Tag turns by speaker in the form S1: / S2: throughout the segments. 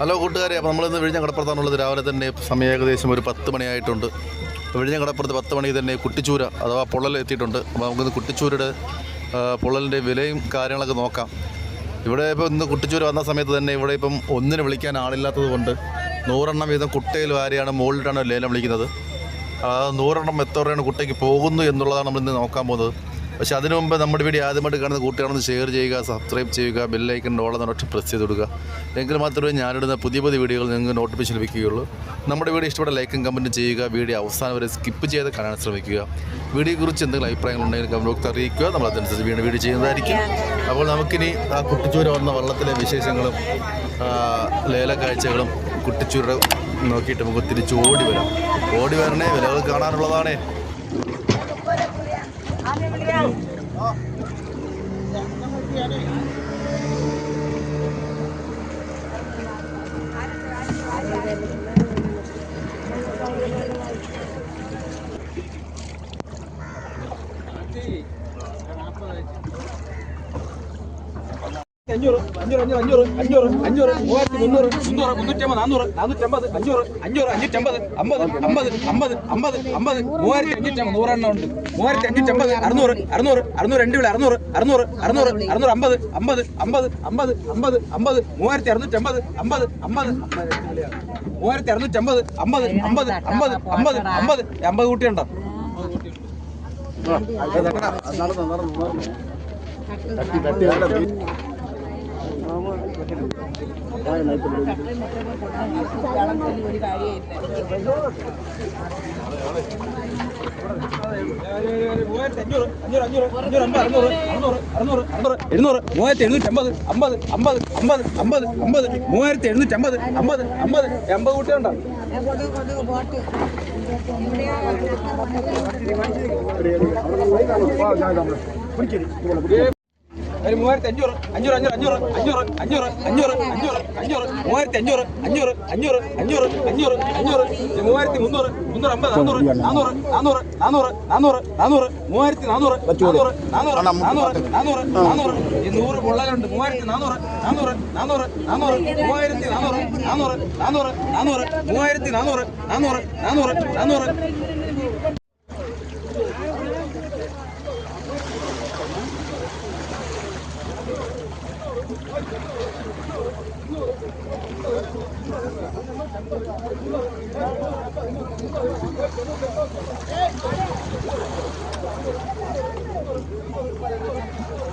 S1: Hello കൂട്ടുകാരെ അപ്പോൾ നമ്മളിന്ന് വിഴിഞ്ഞ കടപ്പുറത്താണുള്ളത്. രാവിലെ തന്നെ സമയം ഏകദേശം ഒരു പത്ത് മണിയായിട്ടുണ്ട്. വിഴിഞ്ഞ കടപ്പുറത്ത് പത്ത് മണി തന്നെ കുട്ടിച്ചൂര അഥവാ പൊള്ളൽ എത്തിയിട്ടുണ്ട്. അപ്പോൾ നമുക്കിന്ന് കുട്ടിച്ചൂരയുടെ പൊള്ളലിന്റെ വിലയും കാര്യങ്ങളൊക്കെ നോക്കാം. ഇവിടെ ഇപ്പോൾ ഇന്ന് കുട്ടിച്ചൂര വന്ന സമയത്ത് തന്നെ ഇവിടെ ഇപ്പം ഒന്നിന് വിളിക്കാൻ ആളില്ലാത്തത് കൊണ്ട് നൂറെണ്ണം വീതം കുട്ടയിൽ വാരിയാണ് മുകളിലിട്ടാണ് ലേലം വിളിക്കുന്നത്. നൂറെണ്ണം എത്ര രൂപയാണ് കുട്ടയ്ക്ക് പോകുന്നു എന്നുള്ളതാണ് നമ്മൾ ഇന്ന് നോക്കാൻ പോകുന്നത്. പക്ഷേ അതിനു മുമ്പ് നമ്മുടെ വീഡിയോ ആദ്യമായിട്ട് കാണുന്ന കൂട്ടുകാരൊന്ന് ഷെയർ ചെയ്യുക സബ്സ്ക്രൈബ് ചെയ്യുക ബെല്ലൈക്കൺ ഓളം ഒറ്റ പ്രസ് ചെയ്ത് കൊടുക്കുക. എങ്കിൽ മാത്രമേ ഞാനിടുന്ന പുതിയ പുതിയ വീഡിയോകൾ നിങ്ങൾക്ക് നോട്ടിഫിക്കേഷൻ ലഭിക്കുകയുള്ളൂ. നമ്മുടെ വീഡിയോ ഇഷ്ടപ്പെട്ട ലൈക്കും കമന്റും ചെയ്യുക വീഡിയോ അവസാനം വരെ സ്കിപ്പ് ചെയ്ത് കാണാൻ ശ്രമിക്കുക. വീഡിയോയെക്കുറിച്ച് എന്തെങ്കിലും അഭിപ്രായങ്ങളുണ്ടെങ്കിൽ കമന്റ് ബോക്സ് അറിയിക്കുക. നമ്മൾ അതനുസരിച്ച് വീണ്ടും വീഡിയോ ചെയ്യുന്നതായിരിക്കും. അപ്പോൾ നമുക്കിനി ആ കുട്ടിച്ചൂര വന്ന വള്ളത്തിലെ വിശേഷങ്ങളും ലേല കാഴ്ചകളും കുട്ടിച്ചൂര നോക്കിയിട്ട് നമുക്ക് തിരിച്ചു ഓടി വരാം. ഓടി വരണേ വിലകൾ കാണാനുള്ളതാണേ.
S2: nhau. Đó. Dạ, nó hơi kia đi. അഞ്ഞൂറ് അഞ്ഞൂറ് അഞ്ഞൂറ് അഞ്ഞൂറ് അഞ്ഞൂറ് മൂവായിരത്തി മുന്നൂറ് മുന്നൂറ് മുന്നൂറ്റമ്പത് നാന്നൂറ് നാനൂറ്റമ്പത് അഞ്ഞൂറ് അഞ്ഞൂറ് അഞ്ഞൂറ്റമ്പത് അമ്പത് അമ്പത് അമ്പത് അമ്പത് അമ്പത് മൂവായിരത്തി അഞ്ഞൂറ്റമ്പത് നൂറെണ്ണം ഉണ്ട് മൂവായിരത്തി അഞ്ഞൂറ്റമ്പത് അറുന്നൂറ് അറുന്നൂറ് അറുന്നൂറ് രണ്ട് വിള അറുന്നൂറ് അറുന്നൂറ് അറുന്നൂറ് അറുന്നൂറ് അമ്പത് അമ്പത് അമ്പത് അമ്പത് അമ്പത് അമ്പത് മൂവായിരത്തി അറുന്നൂറ്റമ്പത് അമ്പത് അമ്പത് മൂവായിരത്തി അറുന്നൂറ്റമ്പത് അമ്പത് അമ്പത് അമ്പത് അമ്പത് അമ്പത് അമ്പത് കുട്ടിയുണ്ടോ അഞ്ഞൂറ് അമ്പത് അറുന്നൂറ് അറുന്നൂറ് അറുന്നൂറ് അറുന്നൂറ് എഴുന്നൂറ് മൂവായിരത്തി എഴുന്നൂറ്റി അമ്പത് അമ്പത് അമ്പത് അമ്പത് അമ്പത് മൂവായിരത്തി എഴുന്നൂറ്റി അമ്പത് അമ്പത് എൺപത് കുട്ടിയുണ്ടോ ഒരു മൂവായിരത്തി അഞ്ഞൂറ് അഞ്ഞൂറ് അഞ്ഞൂറ് അഞ്ഞൂറ് അഞ്ഞൂറ് അഞ്ഞൂറ് അഞ്ഞൂറ് അഞ്ഞൂറ് അഞ്ഞൂറ് മൂവായിരത്തി അഞ്ഞൂറ് അഞ്ഞൂറ് അഞ്ഞൂറ് അഞ്ഞൂറ് അഞ്ഞൂറ് അഞ്ഞൂറ് മൂവായിരത്തി മുന്നൂറ് മുന്നൂറ് അമ്പത് നാന്നൂറ് നാന്നൂറ് നാന്നൂറ് നാന്നൂറ് നാന്നൂറ് നാന്നൂറ് മൂവായിരത്തി നാന്നൂറ് നാന്നൂറ് നാന്നൂറ് നാന്നൂറ് നാന്നൂറ് നാന്നൂറ് ഈ നൂറ് പൊള്ളലുണ്ട് മൂവായിരത്തി നാന്നൂറ് നാന്നൂറ് നാന്നൂറ് നാന്നൂറ് മൂവായിരത്തി നാന്നൂറ് നാന്നൂറ് നാന്നൂറ് നാന്നൂറ് മൂവായിരത്തി നാന്നൂറ് നാന്നൂറ് നാന്നൂറ് നാന്നൂറ്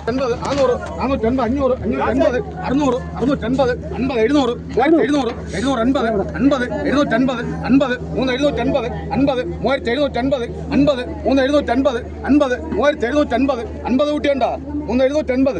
S2: എൺപത് നാനൂറ് നാനൂറ്റൻപത് അഞ്ഞൂറ് അഞ്ഞൂറ്റൻപത് അറുന്നൂറ് അറുന്നൂറ്റൻപത് അൻപത് എഴുന്നൂറ് മൂവായിരത്തി എഴുന്നൂറ് എഴുന്നൂറ് അൻപത് അൻപത് എഴുന്നൂറ്റൻപത് അൻപത് മൂന്ന് എഴുന്നൂറ്റൻപത് അൻപത് മൂവായിരത്തി എഴുന്നൂറ്റൻപത് അൻപത് മൂന്ന് എഴുന്നൂറ്റൻപത് അൻപത് മൂവായിരത്തി എഴുന്നൂറ്റൻപത് അൻപത് കൂട്ടിയുണ്ടോ? മൂന്ന് എഴുന്നൂറ്റൻപത്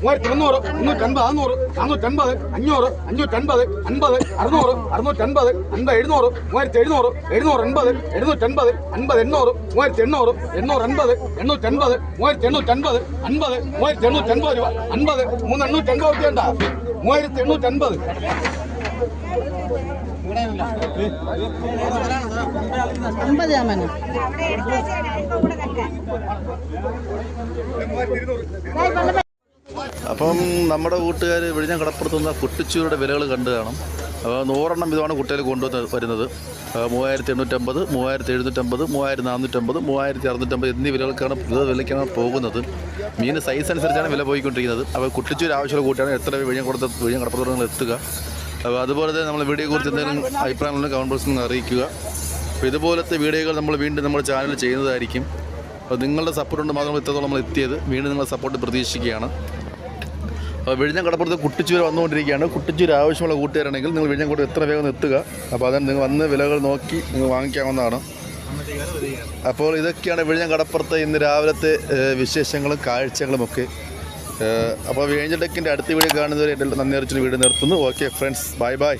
S2: മൂവായിരത്തി മുന്നൂറ് മുന്നൂറ്റൻപത് നാന്നൂറ് നാനൂറ്റൻപത് അഞ്ഞൂറ് അഞ്ഞൂറ്റൻപത് അൻപത് അറുന്നൂറ് അറുന്നൂറ്റൻപത് അൻപത് എഴുന്നൂറ് മൂവായിരത്തി എഴുന്നൂറ് എഴുന്നൂറ് എൺപത് എഴുന്നൂറ്റൻപത് അൻപത് എണ്ണൂറ് മൂവായിരത്തി എണ്ണൂറ് എണ്ണൂറ് അൻപത് എണ്ണൂറ്റൻപത് മൂവായിരത്തി എണ്ണൂറ്റൻപത് അൻപത് മൂവായിരത്തി എണ്ണൂറ്റൻപത് രൂപ അൻപത് മൂന്ന് എണ്ണൂറ്റൻപത് മൂവായിരത്തി എണ്ണൂറ്റൻപത്
S1: അപ്പം നമ്മുടെ കൂട്ടുകാർ വിഴിഞ്ഞ കടപ്പുറത്തുനിന്ന് കുട്ടിച്ചൂരുടെ വിലകൾ കണ്ടു കാണും. അപ്പോൾ നൂറെണ്ണം ഇതാണ് കുട്ടികൾ കൊണ്ടുവന്ന് വരുന്നത്. മൂവായിരത്തി എണ്ണൂറ്റമ്പത് മൂവായിരത്തി എഴുന്നൂറ്റമ്പത് മൂവായിരത്തി നാനൂറ്റമ്പത് മൂവായിരത്തി അറുന്നൂറ്റമ്പത് എന്നീ വിലകൾക്കാണ് ഇത് വിലയ്ക്കാണ് പോകുന്നത്. മീൻ സൈസ് അനുസരിച്ചാണ് വില പോയിക്കൊണ്ടിരിക്കുന്നത്. അപ്പോൾ കുട്ടിച്ചൂർ ആവശ്യമുള്ള കൂട്ടിയാണ് എത്ര വിഴിഞ്ഞ കൊടുത്ത വിഴിഞ്ഞ കടപ്പുറത്ത് നിങ്ങൾ എത്തുക. അപ്പോൾ അതുപോലെ തന്നെ നമ്മൾ വീഡിയോ കുറിച്ച് എന്തെങ്കിലും അഭിപ്രായങ്ങളുണ്ടെങ്കിൽ കമന്റ് ബോക്സിൽ നിന്ന് അറിയിക്കുക. അപ്പോൾ ഇതുപോലത്തെ വീഡിയോകൾ നമ്മൾ വീണ്ടും നമ്മുടെ ചാനൽ ചെയ്യുന്നതായിരിക്കും. അപ്പോൾ നിങ്ങളുടെ സപ്പോർട്ട് കൊണ്ട് മാത്രം ഇത്രത്തോളം നമ്മൾ എത്തിയത്. വീണ്ടും നിങ്ങളുടെ സപ്പോർട്ട് പ്രതീക്ഷിക്കുകയാണ്. അപ്പോൾ വിഴിഞ്ഞം കടപ്പുറത്ത് കുട്ടിച്ചൂര് വന്നുകൊണ്ടിരിക്കുകയാണ്. കുട്ടിച്ചൂര് ആവശ്യമുള്ള കൂട്ടുകാരാണെങ്കിൽ നിങ്ങൾ വിഴിഞ്ഞം കൂടെ എത്ര വേഗം എത്തുക. അപ്പോൾ അതിന് നിങ്ങൾ വന്ന് വിലകൾ നോക്കി നിങ്ങൾ വാങ്ങിക്കാവുന്നതാണ്. അപ്പോൾ ഇതൊക്കെയാണ് വിഴിഞ്ഞം കടപ്പുറത്ത് ഇന്ന് രാവിലത്തെ വിശേഷങ്ങളും കാഴ്ചകളും ഒക്കെ. അപ്പോൾ വേഞ്ചൽ ടെക്കിന്റെ അടുത്ത വീഡിയോ കാണുന്നവരെ നന്ദി അറിയിച്ചൊരു വീട് നിർത്തുന്നു. Okay friends. Bye bye.